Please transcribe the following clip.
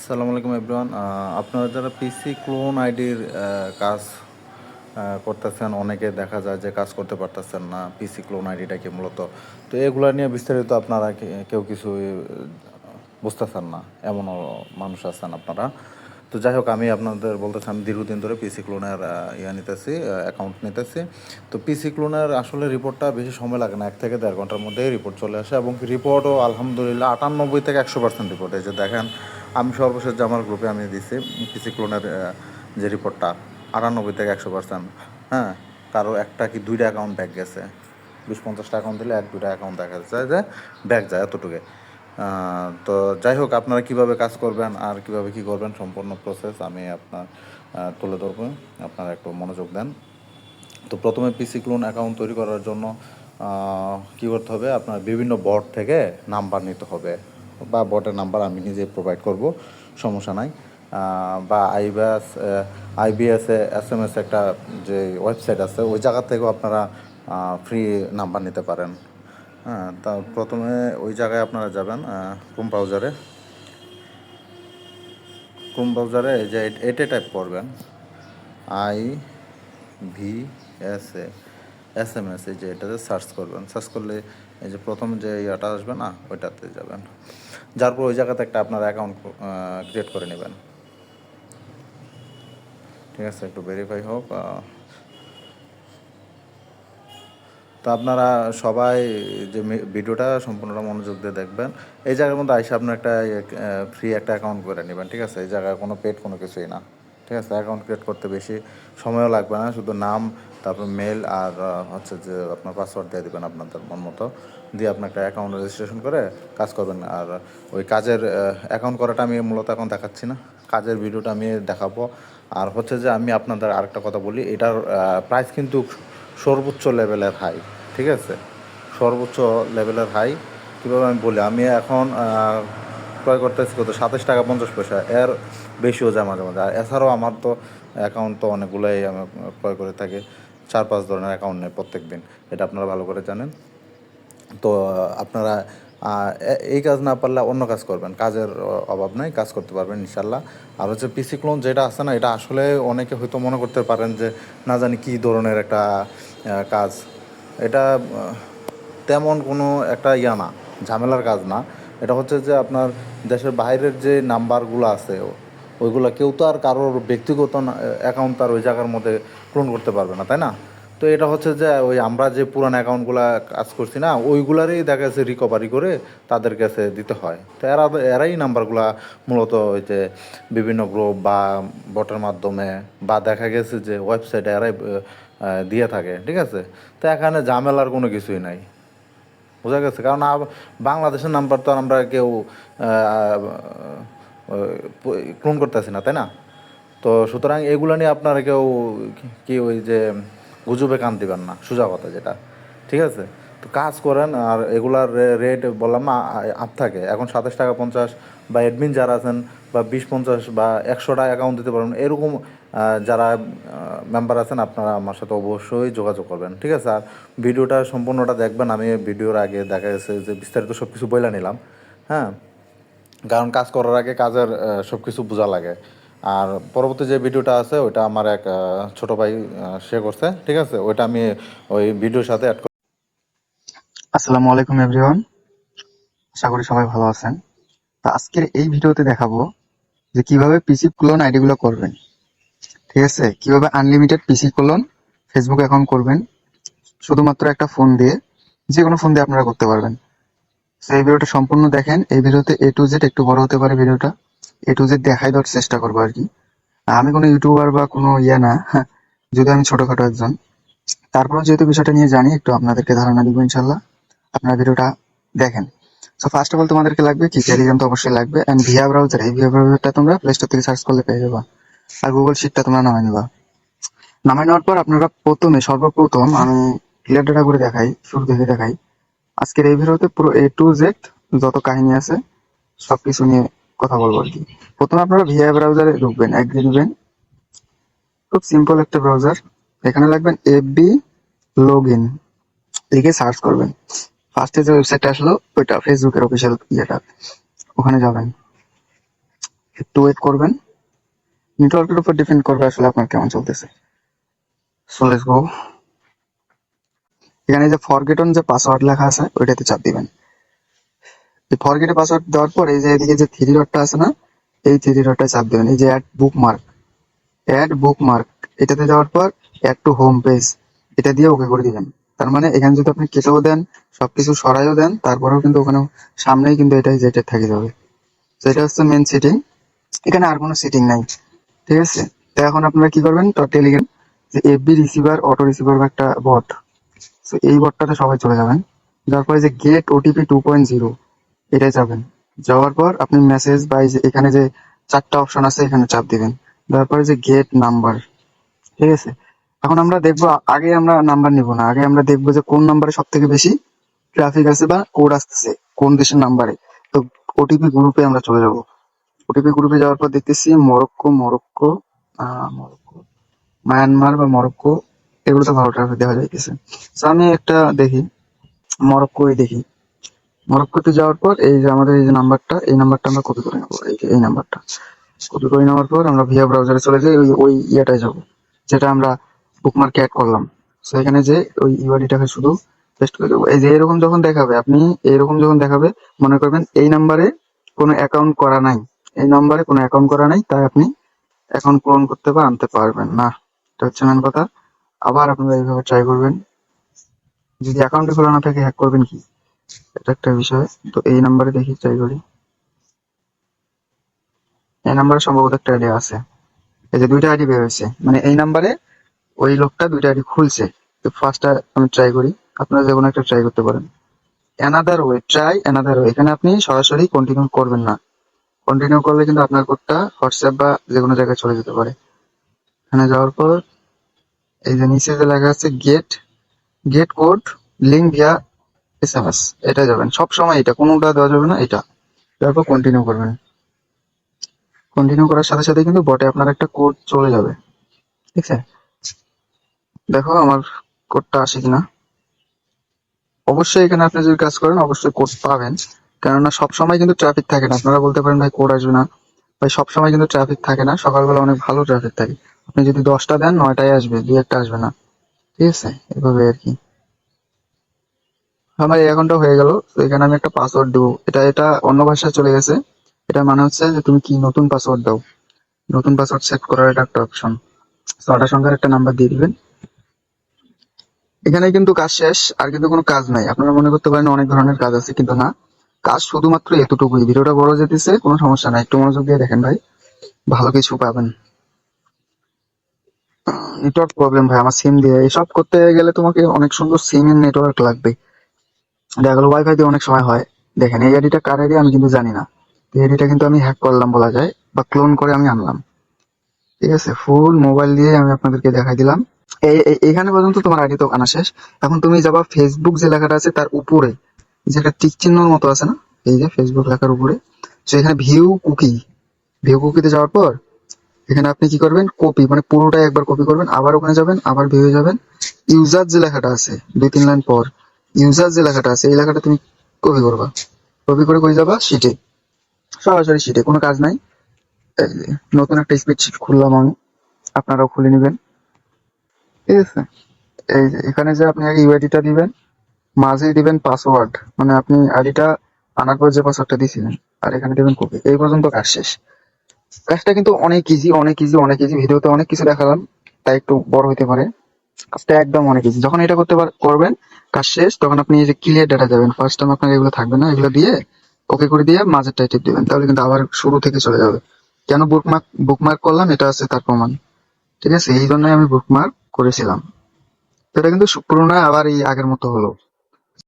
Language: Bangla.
আসসালামু আলাইকুম এভরিওয়ান। আপনারা যারা পিসি ক্লোন আইডির কাজ করতেছেন, অনেকে দেখা যায় যে কাজ করতে পারতেছেন না পিসি ক্লোন আইডিটাকে মূলত। তো এগুলা নিয়ে বিস্তারিত আপনারা কেউ কিছু বুঝতেছেন না, এমনও মানুষ আছেন আপনারা। তো যাই হোক, আমি আপনাদের বলতেছি, আমি দীর্ঘদিন ধরে পিসি ক্লোনের ইয়ে নিতেছি অ্যাকাউন্ট নিতেছি। তো পিসি ক্লোনের আসলে রিপোর্টটা বেশি সময় লাগে না, এক থেকে দেড় ঘণ্টার মধ্যেই রিপোর্ট চলে আসে এবং রিপোর্টও আলহামদুলিল্লাহ আটানব্বই থেকে একশো পার্সেন্ট রিপোর্ট এই যে দেখেন আমি সর্বশেষ যে আমার গ্রুপে আমি দিছি, পিসি ক্লোনের যে রিপোর্টটা, আটানব্বই থেকে একশো পার্সেন্ট হ্যাঁ কারও একটা কি দুইটা অ্যাকাউন্ট ব্যাক গেছে? বিশ পঞ্চাশটা অ্যাকাউন্ট দিলে এক, দুইটা অ্যাকাউন্ট দেখা যায় যে ব্যাক যায় এতটুকু। তো যাই হোক, আপনারা কীভাবে কাজ করবেন আর কীভাবে কি করবেন সম্পূর্ণ প্রসেস আমি আপনার তুলে ধরবো। আপনারা একটু মনোযোগ দেন। তো প্রথমে পিসি ক্লোন অ্যাকাউন্ট তৈরি করার জন্য কি করতে হবে? আপনার বিভিন্ন বট থেকে নাম্বার নিতে হবে। বা বটের নাম্বার আমি নিজে প্রোভাইড করব, সমস্যা নাই। বা আইবিএস আইবিএসে এস এম এস একটা যে ওয়েবসাইট আছে, ওই জায়গা থেকেও আপনারা ফ্রি নাম্বার নিতে পারেন। হ্যাঁ তা প্রথমে ওই জায়গায় আপনারা যাবেন ক্রোম ব্রাউজারে ক্রোম ব্রাউজারে যে এটে টাইপ করবেন। I V S A S M S এই যে এটাতে সার্চ করবেন। সার্চ করলে এই যে প্রথম যে ইয়াটা আসবে না, ওইটাতে যাবেন। যার পর ওই জায়গাতে একটা আপনার অ্যাকাউন্ট ক্রিয়েট করে নেবেন। ঠিক আছে, একটু ভেরিফাই হোক তো আপনারা সবাই যে ভিডিওটা সম্পূর্ণটা মনোযোগ দিয়ে দেখবেন। এই জায়গার মধ্যে আইসা আপনার একটা ফ্রি একটা অ্যাকাউন্ট করে নেবেন, ঠিক আছে? এই জায়গায় কোনো পেড কোনো কিছুই না। ঠিক আছে? অ্যাকাউন্ট ক্রিয়েট করতে বেশি সময়ও লাগবে না, শুধু নাম তারপর মেল আর হচ্ছে যে আপনার পাসওয়ার্ড দিয়ে দেবেন আপনাদের মন মতো। দিয়ে আপনার একটা অ্যাকাউন্ট রেজিস্ট্রেশন করে কাজ করবেন। আর ওই কাজের অ্যাকাউন্ট করাটা আমি মূলত এখন দেখাচ্ছি না। কাজের ভিডিওটা আমি দেখাবো। আর হচ্ছে যে আমি আপনাদের আরেকটা কথা বলি, এটার প্রাইস কিন্তু সর্বোচ্চ লেভেলের হাই ঠিক আছে? সর্বোচ্চ লেভেলের হাই কীভাবে আমি বলি, আমি এখন ক্রয় করতেছি কত? সাতাশ টাকা পঞ্চাশ পয়সা। এর বেশিও যায় মাঝে মাঝে। আর এছাড়াও আমার তো অ্যাকাউন্ট তো অনেকগুলোই আমি ক্রয় করে থাকি। চার পাঁচ ধরনের অ্যাকাউন্ট নেই প্রত্যেক দিন এটা আপনারা ভালো করে জানেন। তো, আপনারা এই কাজ না পারলে অন্য কাজ করবেন, কাজের অভাব নাই, কাজ করতে পারবেন ইনশাল্লাহ আর হচ্ছে পিসি ক্লোন যেটা আছে না, এটা আসলে অনেকে হয়তো মনে করতে পারেন যে, না জানি কী ধরনের একটা কাজ। এটা তেমন কোনো একটা ইয়া না, ঝামেলার কাজ না। এটা হচ্ছে যে আপনার দেশের বাইরের যে নাম্বারগুলো আছে ওইগুলো কেউ তো আর কারোর ব্যক্তিগত অ্যাকাউন্ট তার ওই জায়গার মধ্যে ক্লোন করতে পারবে না, তাই না? তো এটা হচ্ছে যে ওই আমরা যে পুরান অ্যাকাউন্টগুলো কাজ করছি না, ওইগুলারই দেখা যাচ্ছে রিকভারি করে তাদের কাছে দিতে হয়। তো এরা, এরাই নাম্বারগুলা মূলত ওই যে বিভিন্ন গ্রুপ বা বটের মাধ্যমে বা দেখা গেছে যে ওয়েবসাইটে এরাই দিয়ে থাকে, ঠিক আছে? তো এখানে ঝামেলার কোনো কিছুই নাই। বোঝা গেছে? কারণ বাংলাদেশের নাম্বার তো আমরা কেউ ক্লোন করতেছি না, তাই না? তো সুতরাং এগুলো নিয়ে আপনারা কেউ কি- ওই যে গুজবে কান দিবেন না, সোজা কথা যেটা, ঠিক আছে? তো কাজ করেন আর এগুলার রেট বললাম না আপ থাকে। এখন সাতাশ টাকা পঞ্চাশ বা অ্যাডমিন যারা আছেন বা বিশ পঞ্চাশ বা একশো টাকা অ্যাকাউন্ট দিতে পারবেন এরকম যারা মেম্বার আছেন, আপনারা আমার সাথে অবশ্যই যোগাযোগ করবেন, ঠিক আছে? আর ভিডিওটা সম্পূর্ণটা দেখবেন, আমি ভিডিওর আগে দেখা গেছে যে বিস্তারিত সব কিছু বইলা নিলাম হ্যাঁ? কারণ কাজ করার আগে কাজের সব কিছু বোঝা লাগে। আর পরবর্তী যে ভিডিওটা আছে, ওইটা আমার এক ছোট ভাই সে করছে, ঠিক আছে? ওইটা আমি ওই ভিডিওর সাথে অ্যাড আসসালামু আলাইকুম এভরিওয়ান আশা করি সবাই ভালো আছেন। তা আজকের এই ভিডিওতে দেখাবো যে কীভাবে পিসি ক্লোন আইডি গুলো করবেন। ঠিক আছে? কীভাবে unlimited PC clone Facebook account করবেন। শুধুমাত্র একটা ফোন দিয়ে যে কোনো ফোন দিয়ে আপনারা করতে পারবেন। এই ভিডিওটা সম্পূর্ণ দেখেন। এই ভিডিওতে এ টু জেড একটু বড় হতে পারে ভিডিওটা। এ টু জেড দেখাই দেওয়ার চেষ্টা করব আর কি। আমি কোনো ইউটিউবার বা কোনো ইয়ে না হ্যাঁ, যদি আমি ছোটখাটো একজন। তারপরেও যেহেতু বিষয়টা নিয়ে জানি একটু আপনাদেরকে ধারণা দিব ইনশাল্লাহ। আপনারা ভিডিওটা দেখেন। সো ফার্স্ট অফ অল তোমাদেরকে লাগবে কি? টেলিগ্রাম তো অবশ্যই লাগবে। অ্যান্ড ভিয়া ব্রাউজার এই ভিয়া ব্রাউজারটা তোমরা প্লে স্টোর থেকে সার্চ করলে পেয়ে যাবা। আর গুগল শিটটা তোমরা নামাই নিবা। নামাই নেওয়ার পর আপনারা প্রথমে সর্বপ্রথম আমি ক্লিয়ার ডাটা করে দেখাই শুরু থেকে দেখাই। আজকের এই ভিডিওতে পুরো এ টু জেড যত কাহিনী আছে, সবকিছু নিয়ে কথা বলব আর কি। প্রথমে আপনারা ভিয়া ব্রাউজারে ঢুকবেন এগ্রি দিবেন খুব সিম্পল একটা ব্রাউজার এখানে লাগবেন এফবি লগ ইন লিখে সার্চ করবেন। ফার্স্টে যে ওয়েবসাইটটা আসলো, ওইটা ফেসবুকের অফিসিয়াল ইয়েটা। ওখানে যাবেন। একটু ওয়েট করবেন। নেটওয়ার্কের উপর ডিপেন্ড করবে আসলে আপনার কেমন চলতেছে। সো লেটস গো এখানে যে ফরগেট অন যে পাসওয়ার্ড লেখা আছে, ওইটাতে চাপ দিবেন। ফরগেটে পাসওয়ার্ড দেওয়ার পর এই যে এদিকে যে থ্রি ডটটা আছে না, এই থ্রি ডটটা চাপ দিবেন। এই যে অ্যাড বুকমার্ক অ্যাড বুকমার্ক এটাতে যাওয়ার পর অ্যাড টু হোম পেজ এটা দিয়ে ওকে করে দিবেন। তার মানে এখানে যদি আপনি কেটেও দেন, সবকিছু সরাইও দেন, তারপরেও কিন্তু ওখানে সামনেই কিন্তু এটাই যেটা থেকে যাবে। তো এটা হচ্ছে মেন সেটিং এখানে আর কোনো সেটিং নাই। ঠিক আছে? তো এখন আপনারা কি করবেন? তো টেলিগ্রাম যে এফবি রিসিভার অটো রিসিভার বা একটা বট তো এই বটটাতে সবাই চলে যাবেন। যার পরে যে get OTP two point zero এটাই যাবেন যাওয়ার পর আপনি মেসেজ বা এখানে যে চারটা অপশন আছে, এখানে চাপ দিবেন। তারপরে যে গেট নাম্বার ঠিক আছে? এখন আমরা দেখব, আগে আমরা নাম্বার নিব না। আগে আমরা দেখব যে কোন নাম্বারে সব থেকে বেশি ট্রাফিক আছে বা কোড আসতেছে, কোন দেশের নাম্বারে তো ওটিপি গ্রুপে আমরা চলে যাব। ওটিপি গ্রুপে যাওয়ার পর দেখতেছি মরক্কো মরক্কো মরক্কো মায়ানমার বা মরক্কো এগুলো তো ভালো ট্রাফিক দেখা যাইতেছে। তো আমি একটা দেখি, মরক্কোই দেখি। মরক্কোতে যাওয়ার পর এই যে আমাদের এই যে নাম্বারটা, এই নাম্বারটা আমরা কপি করে নেব। এই যে এই নাম্বারটা। কপি করে নেওয়ার পর আমরা ভিয়া ব্রাউজারে চলে যাই, ওই ওই ইয়েটায় যাব, যেটা আমরা বুকমার্কে অ্যাড করলাম। তো এখানে যে ওই ইউআইডিটাকে শুধু পেস্ট করে দেবো। এই যে এরকম যখন দেখাবে, আপনি এরকম যখন দেখাবে, মনে করবেন এই নাম্বারে কোনো অ্যাকাউন্ট করা নাই। এই নাম্বারে কোনো অ্যাকাউন্ট করা নাই, তাই আপনি অ্যাকাউন্ট পূরণ করতে বা আনতে পারবেন না। এটা হচ্ছে মেন কথা। আবার আপনারা এইভাবে ট্রাই করবেন। যদি অ্যাকাউন্টে খোলা না থাকে হ্যাক করবেন কি? এটা একটা বিষয়। তো এই নাম্বারে দেখি ট্রাই করি। এই নাম্বারে সম্ভবত একটা আইডি আছে। এই যে দুইটা আইডি বের হয়েছে। মানে এই নাম্বারে ওই লোকটা দুইটা আইডি খুলছে। তো ফার্স্টটা আমি ট্রাই করি। আপনারা যে কোনো একটা ট্রাই করতে পারেন। Another way try another way এখানে আপনি সরাসরি কন্টিনিউ করবেন না। কন্টিনিউ করলে কিন্তু আপনার কোডটা হোয়াটসঅ্যাপ বা যে কোনো জায়গায় চলে যেতে পারে। এখানে যাওয়ার পর এই যে নিচে যে লেখা আছে get get code link via S M S এটা যাবেন। সব সময় এটা, কোনোটা দেওয়া যাবে না, এটা। তারপর কন্টিনিউ করবেন। কন্টিনিউ করার সাথে সাথে কিন্তু বটে আপনার একটা কোড চলে যাবে। ঠিক আছে দেখো আমার কোডটা আসে কিনা। অবশ্যই এখানে আপনি যদি কাজ করেন, অবশ্যই কোড পাবেন। কেননা সবসময় কিন্তু ট্রাফিক থাকে না। আপনারা বলতে পারেন, ভাই কোড আসবে না। ভাই সবসময় কিন্তু ট্রাফিক থাকে না। সকালবেলা অনেক ভালো ট্রাফিক থাকে। আপনি যদি দশটা দেন, নয়টায় আসবে, দুই একটা আসবে না। ঠিক আছে? এভাবে আর কি। আমার এই অ্যাকাউন্টটা হয়ে গেল, তো এখানে আমি একটা পাসওয়ার্ড দেবো। এটা এটা অন্য ভাষায় চলে গেছে। এটা মানে হচ্ছে যে তুমি কি নতুন পাসওয়ার্ড দাও। নতুন পাসওয়ার্ড সেট করার এটা একটা অপশন ছটা সংখ্যার একটা নাম্বার দিয়ে দিবেন। এখানে কিন্তু কাজ শেষ, আর কিন্তু কোনো কাজ নাই। আপনারা মনে করতে পারেন অনেক ধরনের কাজ আছে, কিন্তু না। কাজ শুধুমাত্র এতটুকুই। ভিডিওটা বড় যেতেছে, কোনো সমস্যা নাই। একটু মনোযোগ দিয়ে দেখেন ভাই। ভালো কিছু পাবেন। নেটওয়ার্ক প্রবলেম ভাই, আমার সিম দিয়ে। এসব করতে গেলে তোমাকে অনেক সুন্দর সিম এর নেটওয়ার্ক লাগবে। দেখা গেলো ওয়াইফাই দিয়ে অনেক সময় হয়। দেখেন, এই আইডিটা কার আইডি আমি কিন্তু জানি না। এই আইডিটা কিন্তু আমি হ্যাক করলাম বলা যায়, বা ক্লোন করে আমি আনলাম। ঠিক আছে? ফুল মোবাইল দিয়ে আমি আপনাদেরকে দেখাই দিলাম। এখানে পর্যন্ত তোমার আইডি তো আনা শেষ। এখন তুমি যাবা ফেসবুক যে লেখাটা আছে তার উপরে। যে একটা টিক চিহ্নর মতো আছে না? এই যে ফেসবুক লেখার উপরে। তো এখানে ভিউ কুকি ভিউ কুকিতে যাওয়ার পর এখানে আপনি কি করবেন? কপি মানে পুরোটাই একবার কপি করবেন, আবার ওখানে যাবেন, আবার ভিউয়ে যাবেন। ইউজার যে লেখাটা আছে, দুই তিন লাইন পর ইউজার যে লেখাটা আছে, এই লেখাটা তুমি কপি করবা। কপি করে কই যাবা? শিটে সরাসরি শিটে কোনো কাজ নাই। নতুন একটা স্প্রেডশিট খুললাম আমি। আপনারাও খুলে নেবেন। ঠিক আছে? এই এখানে যে আপনি আগে ইউআইডিটা দিবেন, মাঝে দিবেন পাসওয়ার্ড মানে আপনি আইডিটা আনার পর যে পাসওয়ার্ডটা দিয়েছিলেন আর এখানে দিবেন কপি এই পর্যন্ত কাজ শেষ। কাজটা কিন্তু অনেক ইজি অনেক ইজি অনেক ইজি ভিডিওতে অনেক কিছু দেখালাম, তাই একটু বড় হতে পারে। কাজটা একদম অনেক ইজি যখন এটা করতে করবেন, কাজ শেষ, তখন আপনি এই যে ক্লিয়ার ডাটা যাবেন ফার্স্ট টাইম আপনার এগুলো থাকবে না, এগুলো দিয়ে ওকে করে দিয়ে মাঝের টাইটেপ দিবেন। তাহলে কিন্তু আবার শুরু থেকে চলে যাবে। কেন বুকমার্ক বুকমার্ক করলাম? এটা আছে তার প্রমাণ। ঠিক আছে? এই জন্যই আমি বুকমার্ক করেছিলাম। এটা কিন্তু পুরোনো আবার এই আগের মতো হলো।